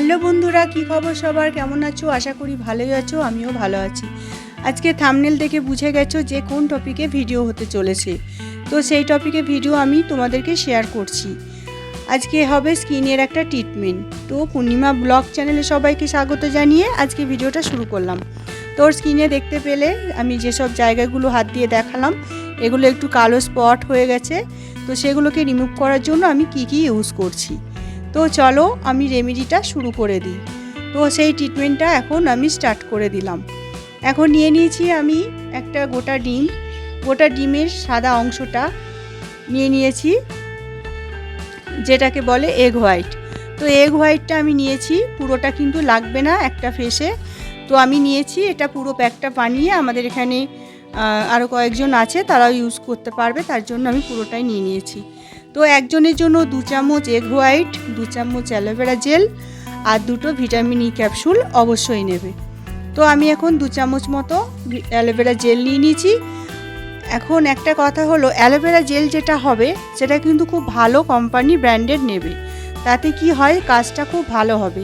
Hello বন্ধুরা, কি খবর সবার? কেমন আছো? আশা করি ভালোই আছো, আমিও ভালো আছি। আজকে থামনেল দেখে বুঝে গেছো যে কোন টপিকে ভিডিও হতে চলেছে। তো সেই টপিকে ভিডিও আমি তোমাদেরকে শেয়ার করছি। আজকে হবে স্কিনের একটা ট্রিটমেন্ট তো পূর্ণিমা ব্লগ চ্যানেলে সবাইকে স্বাগত জানিয়ে আজকে ভিডিওটা শুরু করলাম। তোর স্কিনে দেখতে পেলে আমি যেসব জায়গাগুলো হাত দিয়ে দেখালাম, এগুলো একটু কালো স্পট হয়ে গেছে। তো সেগুলোকে রিমুভ করার জন্য আমি কি কি ইউজ করছি। তো চলো আমি রেমেডিটা শুরু করে দিই। তো সেই ট্রিটমেন্টটা এখন আমি স্টার্ট করে দিলাম। এখন নিয়ে নিয়েছি আমি একটা গোটা ডিম। গোটা ডিমের সাদা অংশটা নিয়ে নিয়েছি, যেটাকে বলে এগ হোয়াইট তো এগ হোয়াইটটা আমি নিয়েছি, পুরোটা কিন্তু লাগবে না একটা ফেসে তো আমি নিয়েছি, এটা পুরো প্যাকটা বানিয়ে আমাদের এখানে আরও কয়েকজন আছে, তারাও ইউজ করতে পারবে, তার জন্য আমি পুরোটাই নিয়ে নিয়েছি। তো একজনের জন্য দু চামচ এগ হোয়াইট দু চামচ অ্যালোভেরা জেল আর দুটো ভিটামিন ই ক্যাপসুল অবশ্যই নেবে। তো আমি এখন দু চামচ মতো অ্যালোভেরা জেল নিয়ে নিয়েছি। এখন একটা কথা হলো অ্যালোভেরা জেল যেটা হবে, সেটা কিন্তু খুব ভালো কোম্পানি ব্র্যান্ডেড নেবে। তাতে কি হয়, কাজটা খুব ভালো হবে।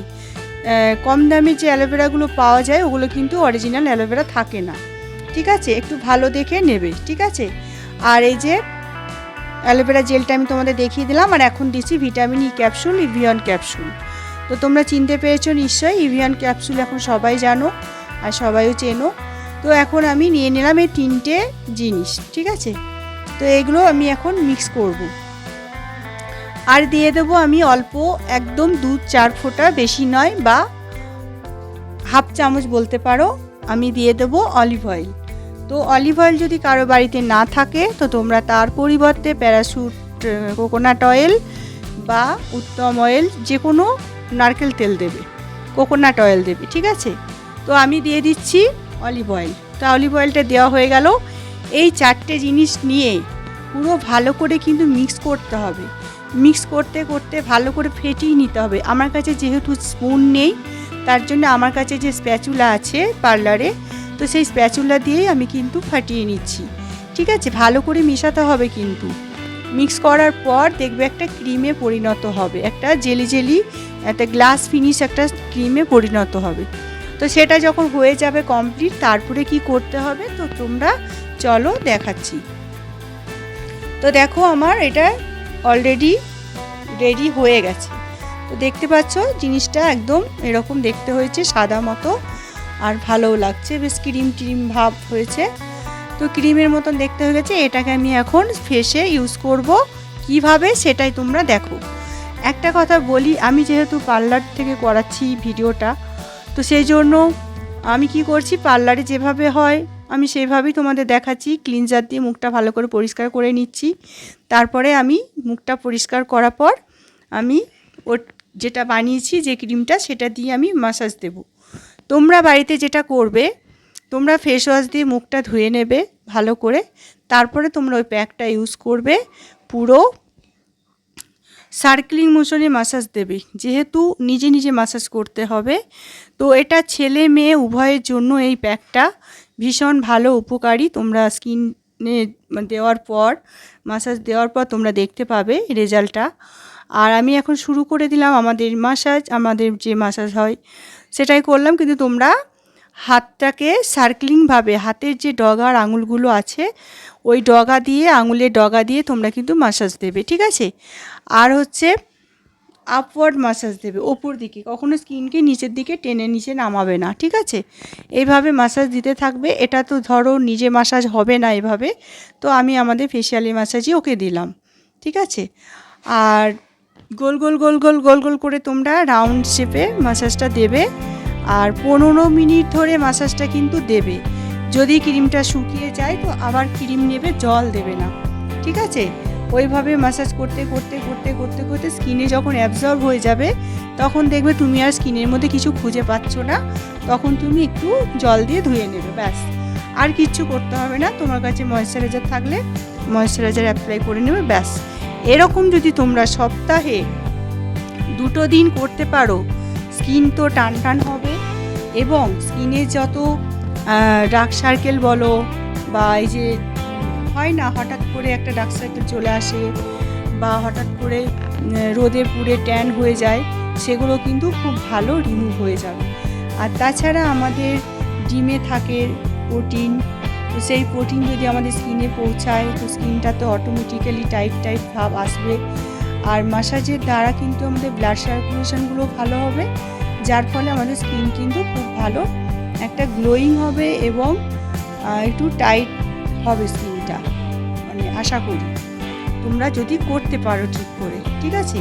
কম দামে যে অ্যালোভেরাগুলো পাওয়া যায়, ওগুলো কিন্তু অরিজিনাল অ্যালোভেরা থাকে না। ঠিক আছে? একটু ভালো দেখে নেবে, ঠিক আছে? আর এই যে অ্যালোভেরা জেলটা আমি তোমাদের দেখিয়ে দিলাম, আর এখন দিচ্ছি vitamin E capsule, Evion capsule. তো তোমরা চিনতে পেরেছ নিশ্চয়ই, ইভিয়ন ক্যাপসুল এখন সবাই জানো, আর সবাইও চেনো। তো এখন আমি নিয়ে নিলাম এই তিনটে জিনিস, ঠিক আছে? তো এগুলো আমি এখন মিক্স করব। আর দিয়ে দেবো আমি অল্প, একদম দু চার ফোঁটা বেশি নয়, বা হাফ চামচ বলতে পারো, আমি দিয়ে দেবো অলিভ অয়েল। তো অলিভ অয়েল যদি কারও বাড়িতে না থাকে, তো তোমরা তার পরিবর্তে প্যারাশুট কোকোনাট অয়েল বা উত্তম অয়েল যে কোনো নারকেল তেল দেবে কোকোনাট অয়েল দেবে, ঠিক আছে? তো আমি দিয়ে দিচ্ছি অলিভ অয়েল তো অলিভ অয়েলটা দেওয়া হয়ে গেল। এই চারটে জিনিস নিয়ে পুরো ভালো করে কিন্তু মিক্স করতে হবে। মিক্স করতে করতে ভালো করে ফেটিয়ে নিতে হবে। আমার কাছে যেহেতু স্পুন নেই, তার জন্য আমার কাছে যে স্প্যাচুলা আছে পার্লারে তো সেই স্প্যাচুলা দিয়েই আমি কিন্তু ফাটিয়ে নিচ্ছি। ঠিক আছে, ভালো করে মেশাতে হবে কিন্তু। মিক্স করার পর দেখবে একটা ক্রিমে পরিণত হবে। একটা জেলি জেলি, একটা গ্লাস ফিনিশ একটা ক্রিমে পরিণত হবে। তো সেটা যখন হয়ে যাবে কমপ্লিট, তারপরে কি করতে হবে? তো তোমরা চলো দেখাচ্ছি। তো দেখো আমার এটা অলরেডি রেডি হয়ে গেছে। তো দেখতে পাচ্ছ, জিনিসটা একদম এরকম দেখতে হয়েছে সাদা মতো। আর ভালোও লাগছে, বেশ ক্রিম ক্রিম ভাব হয়েছে। তো ক্রিমের মতন দেখতে হয়ে গেছে, এটাকে আমি এখন ফেসে ইউজ করব। কীভাবে সেটাই তোমরা দেখো। একটা কথা বলি, আমি যেহেতু পার্লার থেকে করাচ্ছি ভিডিওটা, তো সেই জন্য আমি কি করছি, পার্লারে যেভাবে হয়, আমি সেভাবেই তোমাদের দেখাচ্ছি ক্লিনজার দিয়ে মুখটা ভালো করে পরিষ্কার করে নিচ্ছি। তারপরে আমি মুখটা পরিষ্কার করার পর আমি ওর যেটা বানিয়েছি, যে ক্রিমটা, সেটা দিয়ে আমি মাসাজ দেব। তোমরা বাড়িতে যেটা করবে, তোমরা ফেস ওয়াশ দিয়ে মুখটা ধুয়ে নেবে ভালো করে। তারপরে তোমরা ওই প্যাকটা ইউজ করবে পুরো সার্কেলিং মোশনে মাসাজ দেবে। যেহেতু নিজে নিজে মাসাজ করতে হবে, তো এটা ছেলে মেয়ে উভয়ের জন্য এই প্যাকটা ভীষণ ভালো উপকারী। তোমরা স্কিনে দেওয়ার পর মাসাজ দেওয়ার পর তোমরা দেখতে পাবে রেজাল্টটা আর আমি এখন শুরু করে দিলাম আমাদের মাসাজ আমাদের যে মাসাজ হয় সেটাই করলাম, কিন্তু তোমরা হাতটাকে সার্কলিংভাবে হাতের যে ডগার আঙুলগুলো আছে, ওই ডগা দিয়ে, আঙুলের ডগা দিয়ে তোমরা কিন্তু মাসাজ দেবে, ঠিক আছে? আর হচ্ছে আপওয়ার্ড মাসাজ দেবে, ওপর দিকে, কখনো স্কিনকে নিচের দিকে টেনে নিচে নামাবে না, ঠিক আছে? এইভাবে মাসাজ দিতে থাকবে, এটা তো ধরো নিজে মাসাজ হবে না এভাবে, তো আমি আমাদের ফেশিয়ালি মাসাজই ওকে দিলাম, ঠিক আছে? আর গোল গোল গোল গোল গোল গোল করে তোমরা রাউন্ড শেপে মাসাজটা দেবে আর পনেরো মিনিট ধরে মাসাজটা কিন্তু দেবে। যদি ক্রিমটা শুকিয়ে যায় তো আবার ক্রিম নেবে, জল দেবে না। ঠিক আছে? ওইভাবে মাসাজ করতে করতে করতে করতে করতে স্কিনে যখন অ্যাবজর্ব হয়ে যাবে, তখন দেখবে তুমি আর স্কিনের মধ্যে কিছু খুঁজে পাচ্ছ না। তখন তুমি একটু জল দিয়ে ধুয়ে নেবে, ব্যাস। আর কিচ্ছু করতে হবে না। তোমার কাছে ময়শ্চারাইজার থাকলে ময়শ্চারাইজার অ্যাপ্লাই করে নেবে, ব্যাস। এরকম যদি তোমরা সপ্তাহে দুটো দিন করতে পারো, স্কিন তো টান টান হবে এবং স্কিনে যত ডার্ক সার্কেল বলো বা এই যে হয় না হঠাৎ করে একটা ডার্ক সার্কেল চলে আসে বা হঠাৎ করে রোদে পুড়ে ট্যান হয়ে যায়, সেগুলো কিন্তু খুব ভালো রিমুভ হয়ে যাবে। আর তাছাড়া আমাদের ডিমে থাকে প্রোটিন তো সেই প্রোটিন যদি আমাদের স্কিনে পৌঁছায়, তো স্কিনটা তো অটোমেটিক্যালি টাইট টাইট ভাব আসবে। আর মাসাজের দ্বারা কিন্তু আমাদের ব্লাড সার্কুলেশনগুলো ভালো হবে, যার ফলে আমাদের স্কিন কিন্তু খুব ভালো একটা গ্লোয়িং হবে এবং একটু টাইট হবে স্কিনটা মানে আশা করি। তোমরা যদি করতে পারো ঠিক করে, ঠিক আছে?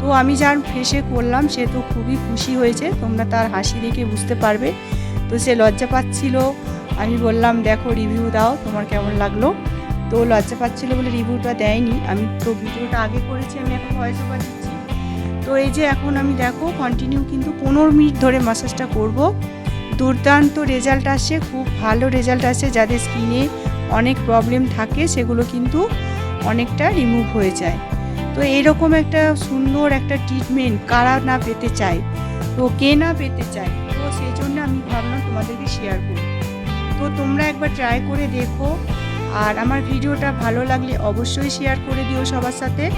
তো আমি যার ফেসে করলাম, সে তো খুবই খুশি হয়েছে। তোমরা তার হাসি দেখে বুঝতে পারবে। তো সে লজ্জা পাচ্ছিল। আমি বললাম, দেখো রিভিউ দাও, তোমার কেমন লাগল? তো লজ্জা পাচ্ছিলো বলে রিভিউটা দেয়নি। আমি তো ভিডিওটা আগে করেছি, আমি এখন ভয়েস ওভার দিচ্ছি। তো এই যে এখন আমি দেখো কন্টিনিউ কিন্তু পনেরো মিনিট ধরে মাসাজটা করব। দুর্দান্ত রেজাল্ট আসছে, খুব ভালো রেজাল্ট আসছে। যাদের স্কিনে অনেক প্রবলেম থাকে, সেগুলো কিন্তু অনেকটা রিমুভ হয়ে যায়। তো এরকম একটা সুন্দর একটা ট্রিটমেন্ট কারা না পেতে চায়, তো কে না পেতে চায়, তো সেই জন্য আমি ভাবলাম তোমাদেরকে শেয়ার করি তো তোমরা একবার ট্রাই করে দেখো। আর আমার ভিডিওটা ভালো লাগলে অবশ্যই শেয়ার করে দিও সবার সাথে।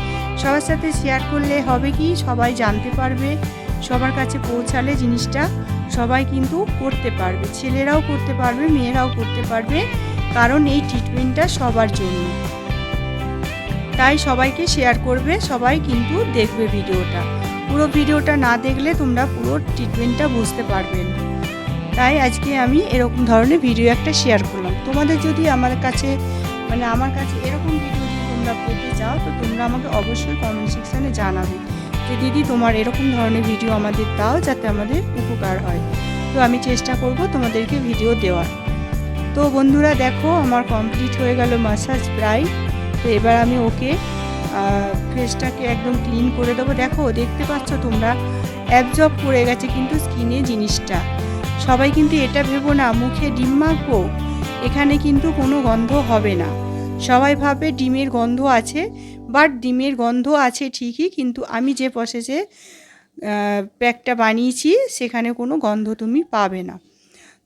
সবার সাথে শেয়ার করলে হবে কি? সবাই জানতে পারবে, সবার কাছে পৌঁছালে জিনিসটা সবাই কিন্তু করতে পারবে। ছেলেরাও করতে পারবে, মেয়েরাও করতে পারবে। কারণ এই ট্রিটমেন্টটা সবার জন্য। তাই সবাইকে শেয়ার করবে, সবাই কিন্তু দেখবে ভিডিওটা। পুরো ভিডিওটা না দেখলে তোমরা পুরো ট্রিটমেন্টটা বুঝতে পারবে না। তাই আজকে আমি এরকম ধরনের ভিডিও একটা শেয়ার করলাম। তোমাদের যদি আমার কাছে মানে আমার কাছে এরকম ভিডিও যদি তোমরা পেতে চাও, তো তোমরা আমাকে অবশ্যই কমেন্ট সেকশানে জানাবে। যে দিদি, তোমার এরকম ধরনের ভিডিও আমাদের দাও যাতে আমাদের উপকার হয়। তো আমি চেষ্টা করব তোমাদেরকে ভিডিও দেওয়ার। তো বন্ধুরা দেখো, আমার কমপ্লিট হয়ে গেল মাসাজ প্রায়। তো এবার আমি ওকে ফেসটাকে একদম ক্লিন করে দেবো। দেখো, দেখতে পাচ্ছ তোমরা অ্যাবজর্ব করে গেছে কিন্তু স্কিনে জিনিসটা। সবাই কিন্তু এটা ভেবো না, মুখে ডিম মাখবো? এখানে কিন্তু কোনো গন্ধ হবে না। সবাই ভাবে ডিমের গন্ধ আছে বাট ডিমের গন্ধ আছে ঠিকই, কিন্তু আমি যে প্রসেসে প্যাকটা বানিয়েছি, সেখানে কোনো গন্ধ তুমি পাবে না।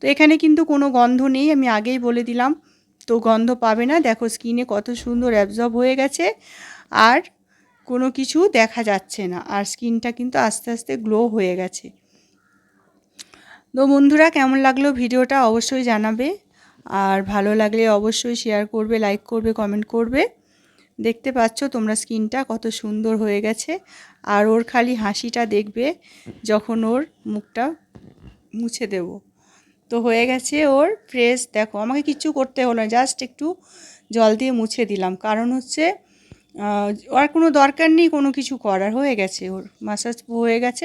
তো এখানে কিন্তু কোনো গন্ধ নেই, আমি আগেই বলে দিলাম। তো গন্ধ পাবে না, দেখো স্কিনে কত সুন্দর অ্যাবজর্ব হয়ে গেছে, আর কোনো কিছু দেখা যাচ্ছে না, আর স্কিনটা কিন্তু আস্তে আস্তে গ্লো হয়ে গেছে। তো বন্ধুরা, কেমন লাগল ভিডিওটা অবশ্যই জানাবে। আর ভালো লাগলে অবশ্যই শেয়ার করবে লাইক করবে কমেন্ট করবে। দেখতে পাচ্ছ তোমরা স্কিনটা কত সুন্দর হয়ে গেছে। আর ওর খালি হাসিটা দেখবে যখন ওর মুখটা মুছে দেব। তো হয়ে গেছে ওর ফ্রেশ দেখো, আমাকে কিচ্ছু করতে হলো না জাস্ট একটু জল দিয়ে মুছে দিলাম। কারণ হচ্ছে আর কোনো দরকার নেই কোনো কিছু করার। হয়ে গেছে ওর মাসাজ হয়ে গেছে।